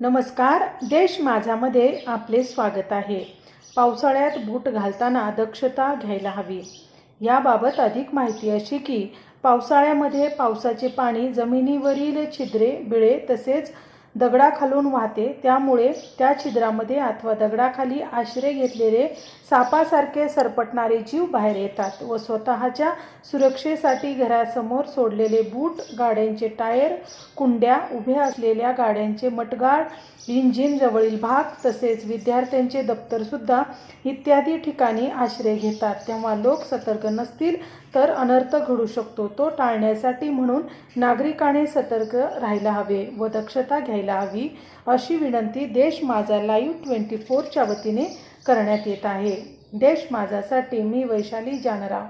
नमस्कार देश माझामध्ये आपले स्वागत आहे. पावसाळ्यात बूट घालताना दक्षता घ्यायला हवी. याबाबत अधिक माहिती अशी की पावसाळ्यामध्ये पावसाचे पाणी जमिनीवरील छिद्रे बिळे तसेच दगडाखालून वाहते. त्यामुळे त्या छिद्रामध्ये अथवा दगडाखाली आश्रय घेतलेले सापासारखे सरपटणारे जीव बाहेर येतात व स्वतःच्या सुरक्षेसाठी घरासमोर सोडलेले बूट गाड्यांचे टायर कुंड्या उभ्या असलेल्या गाड्यांचे मटगाळ इंजिन जवळील भाग तसेच विद्यार्थ्यांचे दप्तरसुद्धा इत्यादी ठिकाणी आश्रय घेतात. तेव्हा लोक सतर्क नसतील तर अनर्थ घडू शकतो. तो टाळण्यासाठी म्हणून नागरिकाने सतर्क राहायला हवे व दक्षता घ्यायला हवी अशी विनंती देश माझा लाईव्ह ट्वेंटी फोरच्या वतीने करण्यात येत आहे. देश माझासाठी मी वैशाली जानराव